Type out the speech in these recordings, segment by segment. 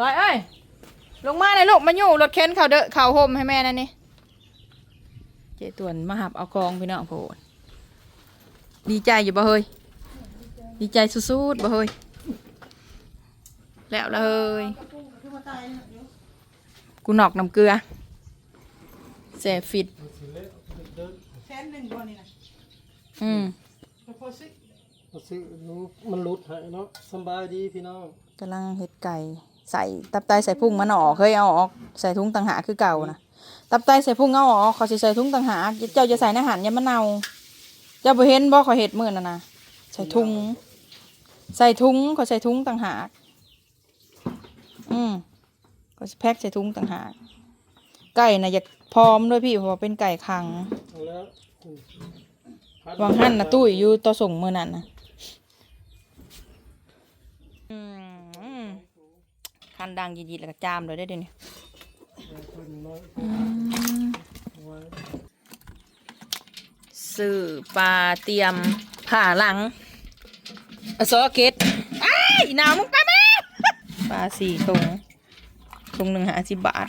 ร้อยเอ้ย ลงมาเลยลูกมาอยู่รถเข็นเขาเด้อเขาห่มให้แม่นั่นนี่เจตวนมาหับเอากองพี่น้องโพดดีใจอยู่บ่เฮ้ย ดีใจสุดๆบ่เฮ้ย แล้วละเฮ้ย กูนอกน้ำเกลือแสฟิตแค่หนึ่งตัวนี่นะอืมพอสิมาซื้อรู้มันหลุดให้เนาะสำบายดีพี่น้องกำลังเฮ็ดไก่ ใส่ตับไตใส่พุงมันออกเคยเอาออกใส่ถุงต่างหากคือเก่านะตับไตใส่พุงเอาออกเขาสิใส่ถุงต่างหากเจ้าจะใส่ในอาหารยามะนาวเจ้าบ่เห็นบ่เขาเฮ็ดมื้อนั่นน่ะใส่ถุงใส่ถุงเขาใส่ถุงต่างหากอืมเขาสิแพ็คใส่ถุงต่างหากไก่น่ะอยากพร้อมด้วยพี่เพราะว่าเป็นไก่ขังเอาแล้วอืมวางหั่นนะตุ้ยอยู่ต่อส่งมื้อนั้นนะอืม คันดังยีดๆแล้วก็จามเลยได้เดี๋ยวนี้เอาเพิ่อยอืมเอปลาเตรียมผ่าหลังอซอเกตอ้หนาวมึงไปแม่ปลาสี่ถุงถุงหนึ่งห้าสิบบาท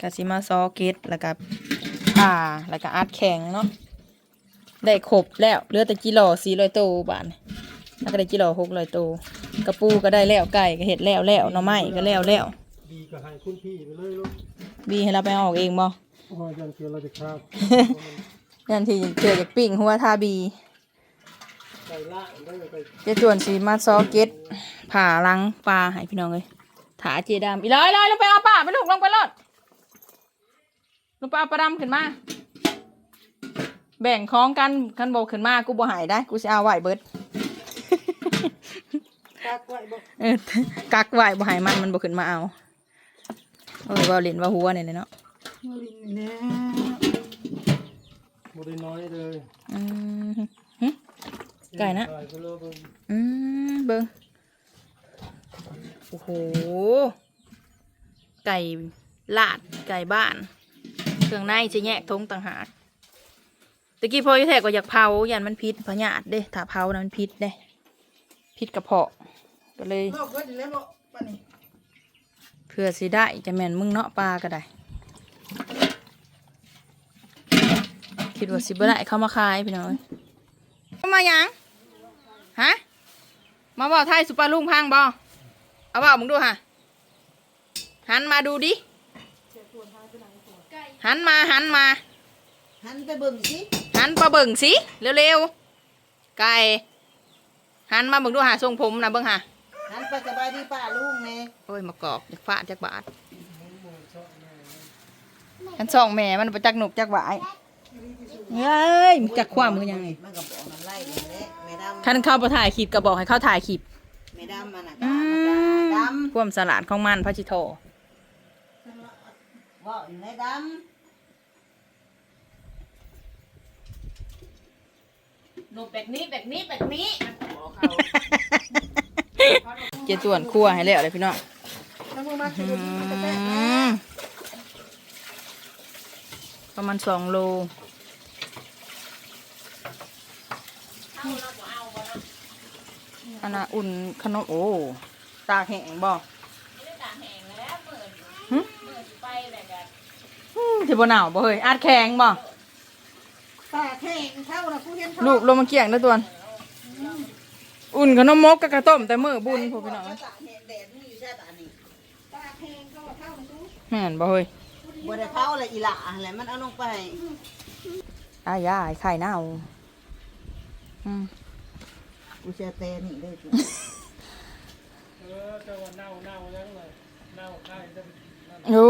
กะสิมาซอเกตแล้วก็ผ่าแล้วก็อัดแข็งเนาะได้ครบแล้วเหลือแต่กิโลสี่ร้อยโตบาทแล้วก็ได้กิโลหกร้อยโต กระปูก็ได้แล้วไก่ก็เห็ดแล้วแล้วหน่อไม้ก็แล้วแล้วดีก็ให้คุณพี่ไปเลยลูกบีให้เราไปเอาออกเองบ่เพราะว่ายันเกียวเราจะคราบยันทีเจอจากปิ้งหัวทาบีไก่ล่างได้ไปเจจวนสีมาซอเก็ตผ่าลังปลาให้พี่น้องเลยถาเจดามอีร้อยร้อยลงไปเอาปลาไปลูกลงไปรถลงไปเอาปลาดำขึ้นมา แบ่งของกันกันโบขึ้นมากูบ่หายได้ กูจะเอาไหวเบิด กากไว้บอกเออกักไหวบ่หายมันมันบ่ขึ้นมาเอาเออว่าเล่นว่าหัวเนี่ยเลยเนาะมาลินนี่แน่บ่ได้น้อยเลยอืมหึไก่นะไก่ไปเลยเบิ่งอืมเบิ้งโอ้โห ไก่ลาดไก่บ้าน เครื่องในจะแยกทงต่างหากตะกี้พอจะแทกก็อยากเผายันมันพิษพญาติเด้ถ้าเผานะมันพิษเด้ พิษกระเพาะก็เลยโลกก็ดีแล้วบอกปานนี้เพื่อสิได้จะแม่นมึงเนาะปลาก็ได้ คิดว่าสิบ่ได้เข้ามาขายพี่น้อยเข้ามาหยังฮะมาบอกไทยสุปาลุงพังบอเอาบอกมึงดูฮะหันมาดูดิหันมาหันมาหันไปเบิ่งสิหันมาเบิ่งสิเร็วๆไก่ หันมาเบิ่งดูหาทรงผมนะเบิ่งหาหันไปสบายดีป้าลุงแน่โอ้ยมากอกจากฟ้าจากบาทฉันส่องแม่มันไปจักหนุกจักหวายเฮ้ยมันจักความมือยังไงมันก็บอกน้ำไล่นี่แหละแม่ดำคันเข้าไปถ่ายคลิปก็บอกให้เข้าถ่ายคลิปแม่ดำมันน่ะอืดมความสลาดของมันพระจิโทำว่าอยู่ในดหนูแบบนี้แบบนี้แบบนี้ เจต่วนครั่วให้แล้วเลยพี่น้องำทั้งมือมาสิอืดูดีมันจะแตกแน่มประมาณสองโลอันน่ะอุ่นขนมโอ้ตากแห้งบ่หึอืมที่บ่หนาวบ่เฮ้ยอาดแข็งบ่ตาแข็งเท่านะผู้เห็นเขาลูกลงมาเกี่ยงเด้อตัวน อุ่นขนมมกกับกระต้มแต่มื้อบุญพวกพี่น้องตาแข็งแดดนี่อยู่ใช่ตานี่ตาแข็งเขาว่าเท่านะทุกแม่นบ่เฮ้ยบ่ได้เผาอะไรอีหล่าอะไรมันเอาลงไปอ้ายายไข่เน่าอืมกูเชื่อเตนี่ได้จ้ะเออเจ้าว่าเน่าเน่ายังเลยเน่าไก่จะนั่นโอ้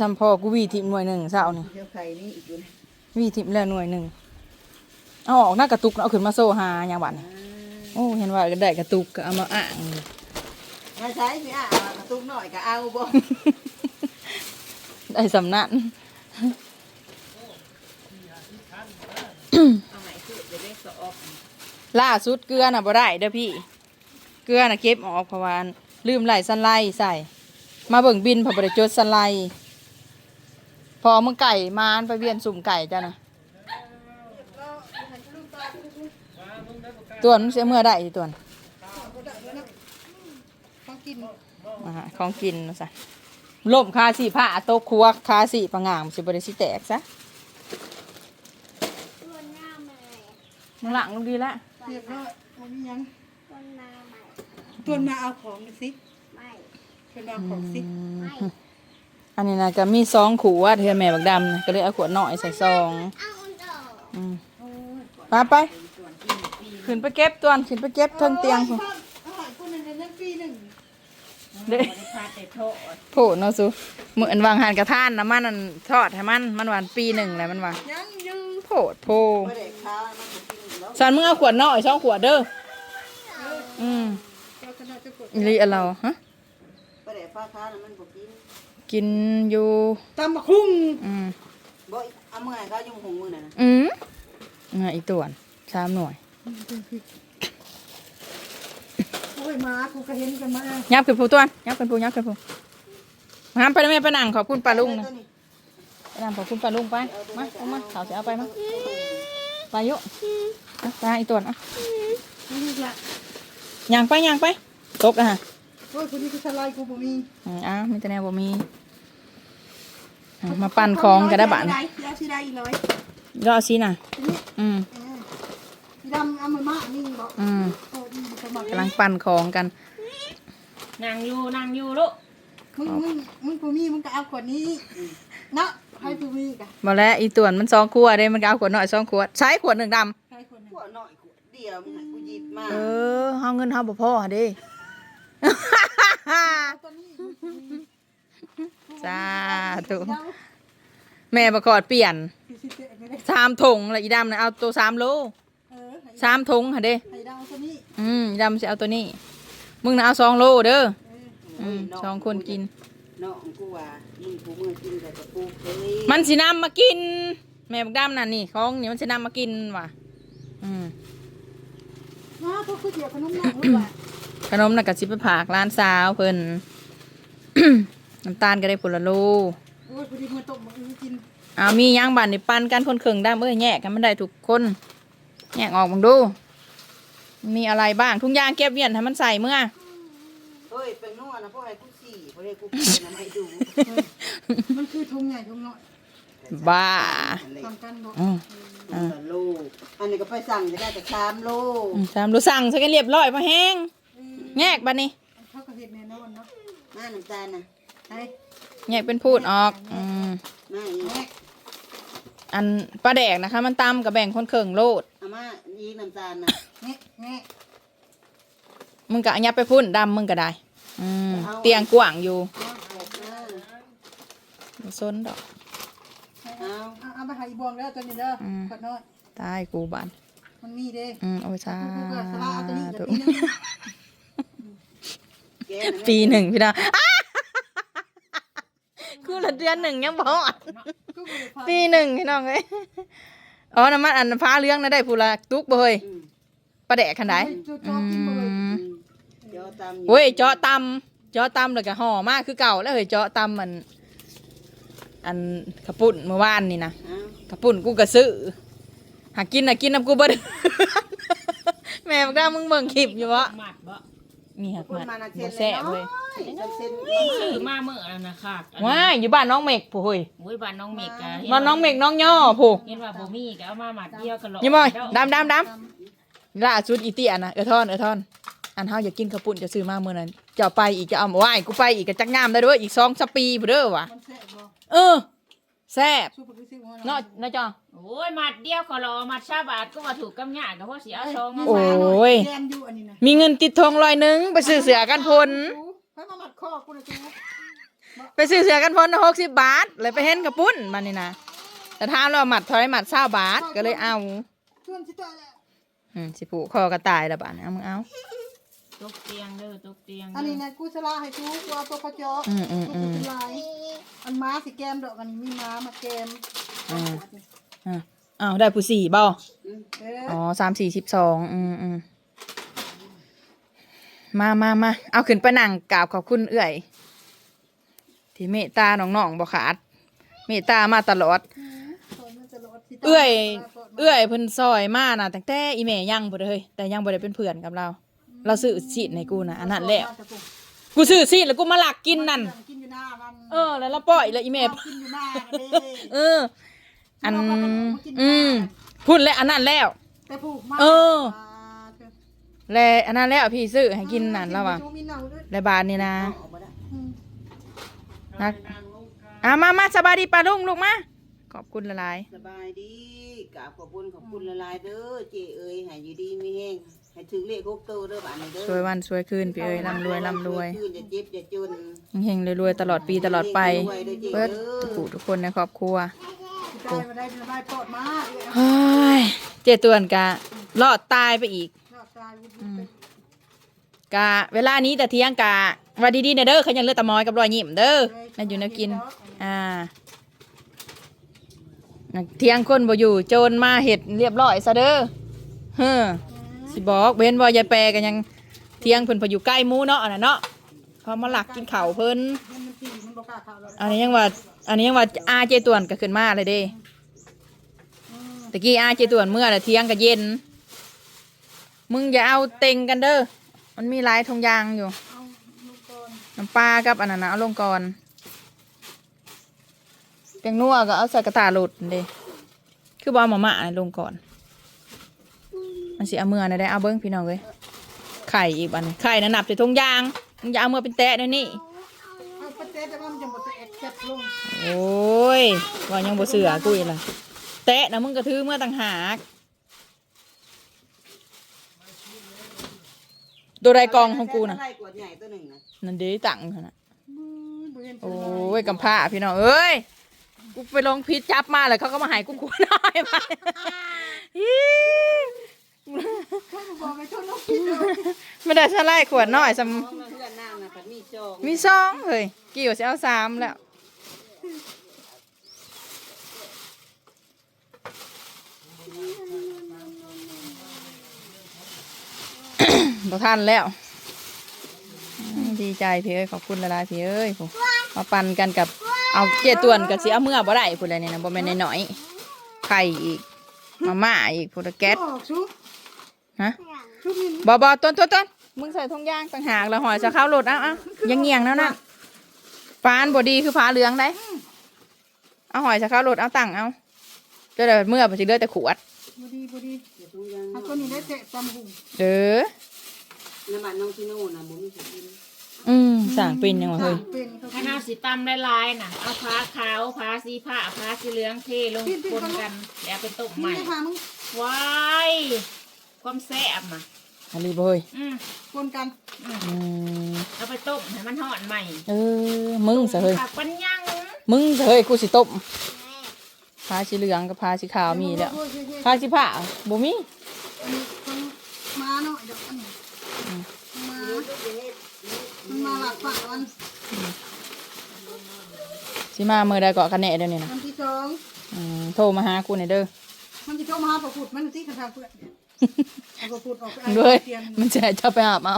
สัมพอกูวีทิมหน่วยหนึ่งเศร้านี่เชื่อใครนี่อีกอยู่นะวีทิมแล้วหน่วยหนึ่งเอาออกหน้ากระตุกเอาขึ้นมาโซ่หาอย่างบัดนี่ โอ้เห็นว่าก็ได้กระตุกก็เอามาอ่างมาใช้สิอะกระตุกหน่อยก็เอาบ่ได้สำนักเอาไหนคือจะได้สอบล่าสุดเกลือน่ะบ่ได้เด้อพี่ เกลือน่ะเก็บออกเพราะว่าลืมไหลสันไลใส่ มาเบิ่งบินเพอบ่ได้จดสันไลพอมึงไก่มานไปเวียนสุ่มไก่จ้ะนะ ตัวนมึงเสียเมื่อได้อีตัวนเกินอ่าของกินนะซะล่มคาสีผ้าโต๊ะครัวคาสีปะงามสิบริสิแตกซะตัวหน้าใหม่มึงหลังลงดีละเรียบร้อยบ่มีหยังตัวหน้าใหม่ตัวมาเอาของสิไม่ตัวมาเอาของสิไม่อันนี้นะก็มีซองขวดเทือแม่บักดำนะก็เลยเอาขวดหน่อยใส่ซองเอาอันเดิมอืมมาไป ขึ้นไปเก็บตัวนขึ้นไปเก็บเทิงเตียงพุ่นอาหารคนนึงนั่นปีหนึ่งเด้โผเนาะสุเหมือนวางหันกระทานน้ำมันนั่นทอดให้มันมันหวานปีหนึ่งแหละมันว่ายังยืนโผดโพบ่ได้ค้ามันก็กินแล้วสันมึงเอาขวดน้อยสองขวดเด้ออืมเราก็น่าจะกดอีหลีอะเราฮะบ่ได้ฟ้าค้าน่ะมันบ่กินกินอยู่ตำบักหุ่งอืมบ่เอามื้อให้เขายุ่งหงมื้อนั่นน่ะอืมอะอีต่วนสามหน่วย โอ้ยมากูก็เห็นกันมายับขึ้นผู้ตัวนยับขึ้นผู้ยับขึ้นผู้มาไปแล้วแม่ไปนั่งขอบคุณป้าลุงนะไปนั่งขอบคุณป้าลุงไปมาเอามาเขาจะเอาไปมั้งไปอยุอะไปหาอีต่วนอะนี่ละย่างไปย่างไปตกอะฮะโอ้ยคนนี้ก็สไลด์กูบ่มีอืมอ้าวมีแต่แนวบ่มีอะมาปั่นของกันได้บ้านได้ยาสิได้อีร้อยรอสิน่ะ อืมเออสี ดำเอามามานี่บอกอืมโอ้ดีสมัครกำลังปั่นของกันนั่งอยู่นั่งอยู่ลูกมึงมึงมึงกูมีมึงก็เอากว่านี้เนาะให้กูมีกะบ่แล้วอีต่วนมันสองขวดเด้มันก็เอาขวดน้อยสองขวดใช้ขวดหนึ่งดำให้คนหนึ่งขวดหน่อยขวดเดียวมึงให้กูหยิบมาเออเฮาเงินเฮาบ่พอหาเด้ตัวนี้สาธุ แม่ประกอดเปลี่ยน สี่สิบเจ็ดไม่ได้สามถงแล้วอีดำนะเอาตัวสามโลเออให้ สามถงหะเด้ให้ดาวตัวนี้อืมอีดำสิเอาตัวนี้ มึงนะเอาสองโลเด้อเอออืมสองคนกินน้องกูว่ามึงกูมือกินแต่กับกูเฮ้ยมันสินำมากิน แม่บักดำน่ะนี่ของนี่มันสินำมากินว่ะอืมมาพวกกูเจียวขนมหนังลูกว่ะขนมน่ะก็สิไปผากร้านสาวเพิ่น น้ำตาลก็ได้ผลละโลโอ้ยพอดีมาตกมาอือกิน เอามีหยังบันนี่ปันกันคนเคิงได้เมื่อแยกกันมันได้ทุกคน แยกออกบังดู มีอะไรบ้างทุงยางเก็บเวียนให้มันใส่เมื่อเฮ้ยเป็นนวดนะพวกให้กูสี่พวกให้กูกินนะให้ดูมันคือทงใหญ่ทงน้อยบ้าทำกันบอกอืมอันละโลอันนี้ก็ไปสั่งจะได้แต่สามโลอืมตามดูสั่งใส่กันเรียบร้อยพอแห้งแยกบันนี้เขาก็เห็นแน่นอนเนาะมาน้ำตาลนะไอ้แยกเป็นพูดออกอืมมาอีกแม่อันปลาแดกนะคะ มันตำกับแบ่งคนเคิงโลดเอา มาอีกน้ำตาลนะแม่แม่มึงก็อันยับไปพุ่นดำมึงก็ได้ อืมเตียงกว้างอยู่เอาออกมาบ่ซนดอก เอาเอาเอาไปหาอีบวงแล้วตัวนี้เด้ออม ขอน้อยตายกูบานมันมีเด้อืมโอ้ยจ้ากูก็สลาเอาตัวนี้กับธุปีนึงแกนะปีหนึ่งพี่น้องอ้ากูละเดือนหนึ่งยังบอด กูก็เลยพาปีหนึ่งพี่น้องเอ้ย อ๋อน้ำมันอันฟ้าเลี้ยงนะได้ผู้ละตุกบ่เฮ้ยอืมปลาแดกขันไดโจ๊กๆกินบ่เลยอืมอืมเดี๋ยวตามอยู่เว้ยเจาะตำเจาะตำแล้วก็ห่อมากคือเก่าแล้วเฮ้ยเจาะตำมัน อันกระปุ่นเมื่อวานนี่นะเอากระปุ่นกูก็ซื้อหากินน่ะกินน้ำกูบ่ได้แม่บอกได้มึงเบิ่งคลิปอยู่วะหมัดบ่ มีหักคนมัดมานะเซ็บ่นแซ่บเลเว้ยยน้อยเซ็นซื้อมาเมื่อนั้นนะค่ะอันนั้นว้ายอยู่บ้านน้องเมกผู้เฮ้ยโอ้ยบ้านน้องเมกกะเห็บ้านน้องเมกน้องย่อผู้เห็นว่าบ่มีก็เอามาหมัดเดียวกันหรอกอยังบ่อยดำดำดำล่าสุดอีเตียนะเออทอนเออทอน อันเฮาอยากกินข้าวปุ้นจะซื้อมาเมื่อนั้นจะเอาไปอีกจะเอามาไหว้กูไปอีกก็จักงามได้เด้วยอีกสองสปีผู้เด้อว่ะมันแซ่บบ่เออ แซ่บสู้ปกติหัวเนาะเนาะจ้ะโอ้ยหมัดเดียวก็รอหมัดชาบาทก็ว่าถูกกำยากก็เพราะสิเอาซองมาโอ้ยแยมอยู่อันนี้นะมีเงินติดทองลอยหนึงไปซื้อเสือกันพลไปมามัดคอกูนะจูไปซื้อเสือกันพลหกสิบบาทเลยไปเห็นกระปุ้นมันนี่นะแต่ถามเราหมัดเท่าไหรหมัดเศร้าบาทก็เลยเอาชวนสิต่อยแล้วอืมสิผูกคอกระต่ายละบาทเอามึงเอา ตกเตียงเด้อตกเตียงอันเด้นี้อนะกูสลาให้กูกูเอาตัวพจออืมอืมกูอืมเป็นลายอันม้าสิแกมดอกอันนี้มีม้ามาแกมอืม อะอ้าวได้ผู้สี่บ่เอออ๋อสามสี่สิบสองอืมอืมมามามาเอาขึ้นไปนั่งกราบขอบคุณเอื่อย ที่เมตตาน้องๆบ่ขาด เมตตามาตลอด เอื้อย เอื้อยเพิ่นซอยมาน่ะตั้งแต่อีแม่ยังบ่ได้เฮ้ยแต่ยังบ่ได้เป็นเพื่อนกับเรา เราซื้อสิทธิ์ในกูน่ะอันนั้นแหละกูซื้อสิแล้วกูมาหลักกินนั่นกินอยู่หน้ามันเออ แล้วเราปล่อยแล้วอีเมฟกินอยู่หน้ากันเด้เออ อันอืมพูดแล้วอันนั้นแล้วแต่ผูกมากเออแล้วอันนั้นแล้วพี่ซื้อให้กินนั่นแล้วว่ะชูมีเนาด้วยแล้วบาทนี่นะออกมาได้อืมนักอะมามาสบายดีปลาลุงลูกมาขอบคุณละลายสบายดีกราบขอบคุณขอบคุณละลายๆเด้อเจเอ้ยให้อยู่ดีมีแห้ง ให้ถึงเลขหกโตเด้อบ้านนี้เด้อสวยวันสวยคืนพี่เอ้ยร่ำรวยร่ำรวยคืนอย่าเจ็บอย่าจนเฮงๆรวยๆตลอดปีตลอดไปรวยๆเด้อเจเบิดเด้อทุกผู้ทุกคนในครอบครัวได้มาได้มาได้ปลอดมากเลยเฮ้ยเจตวนกะรอดตายไปอีกรอดตายวุ้นอืมเป็นกะเวลานี้แต่เที่ยงกะว่าดีๆเนยเด้อเขายังเลือดตะมอยกับรอยยิ้มเด้อนั่นอยู่แนวกิน อ่าน่ะเที่ยงคนบ่อยู่โจรมาเห็ดเรียบร้อยซะเด้อเฮ้อ สิบอกเว้นว่ายายแปรกันยังเที่ยงเพิ่นพออยู่ใกล้หมูเนาะอันนั้นเนาะเขามาหลักกินเข้าวเพิ่นมันอันนี้ยังว่า อันนี้ยังว่าอาเจตวนก็ขึ้นมาเลยเด้ตะกี้อาเจตวนเมื่อน่ะเที่ยงก็เย็น มึงอย่าเอาเต็งกันเด้อมันมีหลายทงยางอยู่น้ำปลากับอันนั้นนะเอาลงก่อนแกงนัวก็เอาใส่กระตาหลุดเด้คือบเอาหมาม่าลงก่อน มันสิเอาเมื่อนะได้เอาเบิ้งพี่น้องเลยไข่อีกอันนี้ไข่นะนับใส่ทงยางมึงอย่าเอาเมื่อเป็นแตะเด้อนี่เอาไปเตะแต่ว่ามันจะหมดแต่เอ็ดเก็บลงโอ้ยว่ายังบ่เสือกูอีกล่ะแตะนะมึงกระทือเมื่อต่างหากตัวใดกองของกูน่ะไล่กวดใหญ่ตัวหนึ่งนะนั่นเด้ตังค์หั่นน่ะมือบ่เห็นโอ้ยกำผ้าพี่น้องเอ้ยกูไปลงพิษจับมาเลยเขาก็มาใหายกูกลัวน้อยไปอีเขาบอก ไปชนลูกกินเลยไม่ได้สไลด์ขวดน้อยสน้องน่ะเพื่อนนางน่ะผัดมีจองำมีซองเฮ้ยกี่ว่าจะเอาสามแล้วบ่ทันแล้วอืมดีใจพี่เอ้ยขอบคุณละลายๆพี่เอ้ยผมมาปั่นกันกับเอาเจตวนกับสิเอาเมื่อบ่ได้พูดอะไรเนี่ยนะบ่แม่นน้อยๆไข่อีกมาม่าอีกพูดแก๊สออกชุบ ฮะชุบมินบอบอต้นต้นต้นมึงใส่ทงยางต่างหากแล้วหอยจะเข้าโหลดเอาเอายังเงียงแล้วนั่นฟ้านบดีคือฟ้าเหลืองได้เอาหอยจะเข้าโหลดเอาตั้งเอาเจะได้เมื่อไปสิเลือแต่ขวดบดีบดีอย่าทุกอย่างเอาตัวนี้ได้เตะตำหุ่งเด้อน้ำมันน้องที่โน่นน่ะบ่มีสิกินอืมสั่งเป็นยังวะเฮ้ยเป็นเขาถ้าเอาสีตำลายๆน่ะเอาผ้าขาวผ้าสีผ้าผ้าสีเหลืองเทลงปนกัน แล้วไปต้มใหมึงม่จะพามึงว้าย ความแซ่บอะอันนี้บ่เฮ้ยอืมคนกันอืมเอาไปต้มให้มันหอนใหม่เออมึงซะเฮ้ยผักปัญญังมึงซะเฮ้ยกูสิต้มพาสีเหลืองกับพาสีขาวมีแล้วโอ้ยเฮ้ยเฮ้ยพาสีผ้าบ่มีอันนี้ต้องมาหน่อยเดี๋ยวอันนี้มามันมาหลักฝาวันสิมาเมื่อใดเกาะกันแหน่เดี๋ยวนี้นะวันที่สองอืมโทรมาหากูหน่อยเด้อมันจะเข้ามาหาประพุดมันที่กระทาเพื่อน เอาประพุดออกไปด้วยเตียนมันจะจะไปหาเอา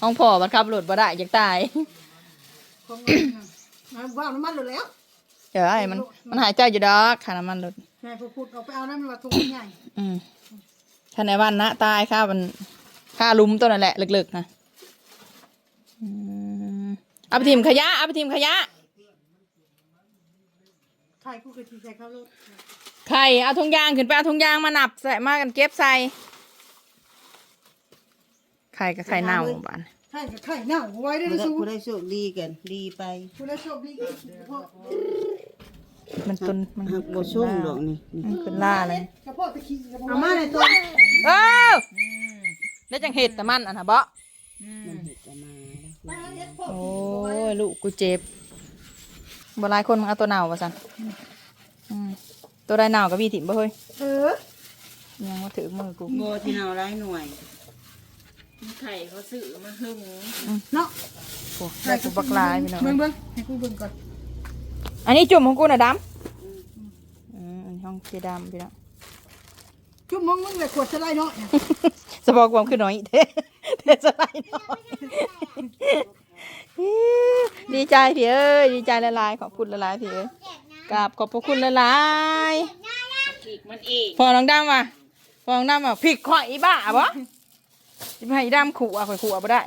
ห้องพ่อบัดขับรถบ่ได้อยากตายของมันน่ะมาว่าน้ำมันหลุดแล้วเดี๋ยวไอ้มันมันหายใจอยู่ดอกขาน้ำมันรถแม่ประพุดออกไปเอาน้ำมันมาถุงใหญ่อืมคันในวันนะตายข้ามันข้าลุมตัวนั่นแหละลึกๆนะอืมเอาไปทีมขยะเอาไปทีมขยะไข่กูกะทิใส่ข้าวโรดไข่เอาถุงยางขึ้นไปเอาถุงยางมานับใส่มากันเก็บใส่ ไข่กับไข่เน่าบ้านไข่กับไข่เน่าไว้ได้ผู้ด้วยใดสูผู้ใดโชคดีกัน ดีไปคุณได้โชคดีพ่อมันต้นมันหักบ่ช่วงดอกนี่นี่มันขึ้นล่าเลยกับพ่อตะขี้กับพ่อเอามาในตัวเอ้าแล้วจังเห็ดแต่มันอะนะเบาะมันเห็ดจะมาโอ้ยลูกกูเจ็บบ่หลายคนมึงเอาตัวเน่าป่ะสันอืมตัวใดเน่ากับพี่ถิ่มบ่เฮ้ยเออยังมาถือมือกูโบที่เฮาหลายหน่วย ไข่เขาซื้อมาหึงเนาะโอ้ได้กูบักลายพี่น้องเบิ่งเบิ่งให้กูเบิ่งก่อนอันนี้จุ่มของกูน่ะดำอืมอันนี้ห้องเจดำพี่น้องจุ๊บมึงมึงเลยขวดสไลด์เนาะสบอกความคือน้อยเด้เด้สไลด์น้อยดีใจพี่เอ้ยดีใจละลายๆขอบคุณละลายๆพี่เอ้ยกราบขอบพระคุณละลายๆอีกมันเองพอน้องดำว่ะพอน้องดำว่ะผิดข่อยอีบ้าบ่ จะไปให้อีดำขู่อะข่อยขู่อะบ่ได้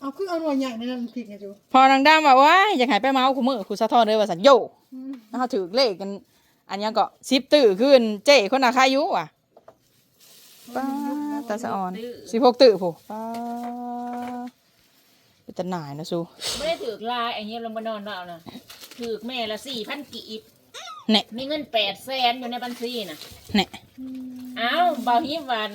เอาคือเอาหน่วยใหญ่ในนั้นผิดไงจูพอนางดำว่าว้ายอยากใหายไปเมาส์กูมือกูสะท้อนเลยว่าสันโยแล้วเขาถือเลขกัน อันยังก็สิบตื่อขึ้นเจ้คนอาคายุว่ะป้าตาสะออนสิบหกตื่อผู้ป้าเป็นตาหน่ายนะซูไม่ได้ถือลายไอ้เงี้ยลงมานอนเรานะถือแม่ละสี่พันกีบเนี่ยมีเงินแปดแสนอยู่ในบัญชีน่ะเนี่ยเอ้าเบาฮิวัน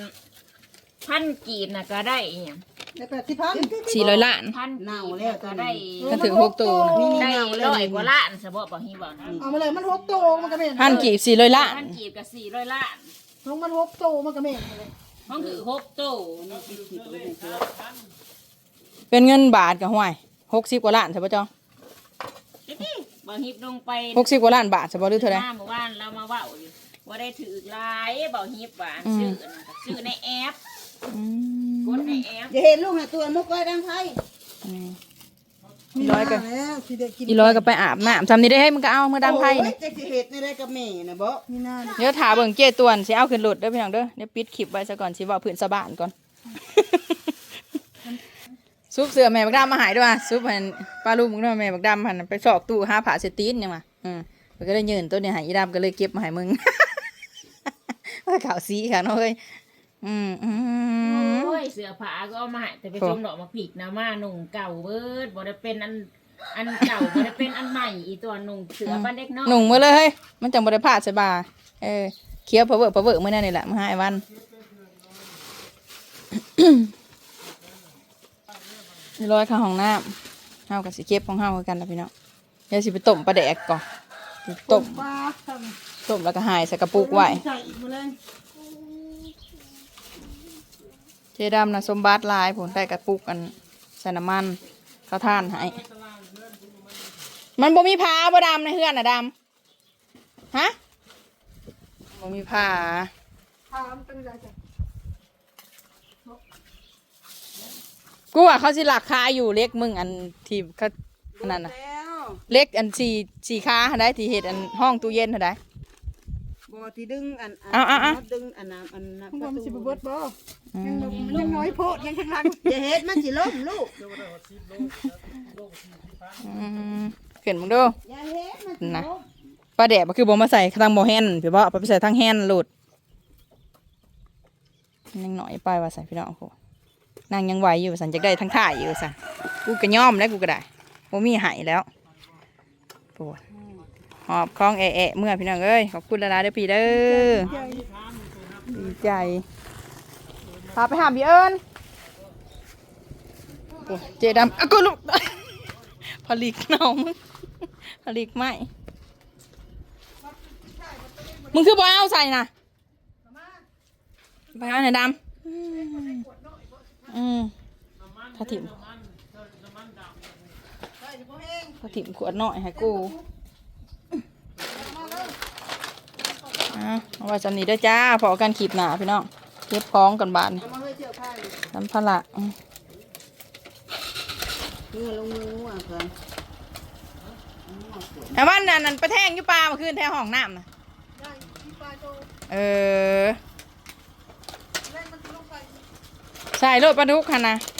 พันกีบน่ะก็ได้อหย่างในแปดสิบพัน สี่ร้อยล้าน พันกีบน่ะก็ได้ก็ถือหกตัวนะได้ร้อยกว่าล้านสบเบาฮิวันเอามาเลยมันหกโตมันก็เม่นพันกีบสี่ร้อยล้าน พันกีบกับสี่ร้อยล้านของมันหกโตมันก็เม่นเลยห้องถือหกโตเป็นเงินบาทกับห่วยหกสิบกว่าล้านใช่ปะจ๊อเดี๋ยวนี่เบาฮิบลงไปหกสิบกว่าล้านบาทใช่ปะหรือเท่าไหร หน้าหมู่บ้านเรามาเว่าอยู่ว่าได้ถือลายเบาฮิบว่าอืมชื่ออันนั้นก็ชื่อในแอป อืมกดในแอปอย่าเห็นลูกนะตัวมุกไว้ดังไทยอีร้อยกันแล้วสิเด็กกินอีร้อยก็ไปอาบน้ำทำนี่ได้ให้มันก็เอามือดำไพ่โอ้นี่ยจะสิเห็ดในได้กับแม่นะบ่มีหน้าเดี๋ยวถาเบิ่งเจ้ตวนสิเอาขึ้นรถเด้อพี่น้องเด้อเดี๋ยวปิดคลิปไว้ซะก่อนสิเว่าพื้นสะบานก่อน ซุปเสือแม่บักดำมาหายด้วยว่ะซุปมันปลาลูกมึงด้วยแม่บักดำมันไปสอกตู้หาผ้าเสตีนยังมาอืมมันก็เลยยืนตัวเนี่ยใหายอีดำก็เลยเก็บมาให้มึง ว่าขาวสีค่ะน้องเอ้ย อืมอืม โอ้ยเสื้อผ้าก็เอามาให้แต่ไปโอ้ชมดอกมะผิกนะมาหนุ่งเก่าเบิดบ่ได้เป็นอันอันเก่าบ่ได้เป็นอันใหม่อีตัวหนุ่งเสือบ้านเด็กน้อยหนุ่งมาเลยเฮ้ยมันจังบริพลาดใช่บ่าเออเคี้ยวเพอเวอร์เพอเวอร์มื่อนั่นนี่แหละมาให้วัน นี่ร้อยข้างห้องน้ำเฮากับสิเก็บของเฮาคือกันแล้วพี่น้องเดี๋ยวสิไปต้มปลาแดกก่อนสิต้มปลาทต้มแล้วก็หายใส่กระปุกไว้ำใส่อีกมาเลย เจดำนะสมบัติลายผลได้กระปุกอันสน้ำมันเขาท่านให้มันบ่มีผ้าบ่ดำในเฮือนน่ะดำฮะบ่มีผ้าทามันกูว่าเขาสิหลักคาอยู่เล็กมึงอันที่เขาอันนั้นน่ะเล็กอันสี่สี่คาหั้นได้ที่เฮ็ดอันห้องตู้เย็นหั้นได้ บ่ที่ดึงอันเอาเอาเอาดึงอันนั้นอันนั้นพวกมันสิบเบิดบ่อืยังมมันยังน้อยโพดยังข้างหลังอย่าเฮ็ดมันสิล้มลูกอืมขึ้นมึงดูอย่าเฮ็ดมันสินะล้มปลาแดดมันคือบ่มาใส่ทางบ่แฮนพี่บ่เอาไปใส่ทางแฮนโหลดยังหน่อยไปว่าใส่พี่น้องโหนางยังไหวอยู่สันจักได้ทั้งท่ายอยู่สันกูก็ย่อมแล้วกูก็ได้บ่มีหายแล้วปวด หอบคล้องแอะเมื่อพี่น้องเอ้ยขอบคุณหลายเด้อพี่เด้อดีใจพาไปหาพี่เอิญเจดำอะกูลูกผลิกเน่ามึงผลิกไหมมึงคือบ่เอาใส่นะไปเอาไหนดำอืมอืมพอถิ่มพอถิ่มขวดหน่อยให้กูอะ เอาไว้จำนี้เด้วยจ้าพอกันขีบหนาพี่น้องเก็บของกันบาทนี่เอามาเฮ้ยเจ้าข้างน้ำพละอืมเนื้อลงมือว่าเกินแต่ว่านั่นนั่นไปแทงอยู่ปลาเมื่อคืนแทงห้องน้ำนะได้ที่ปลาโตเออเล่นมันลงไปใส่รถปลาดุกค่ะนะเ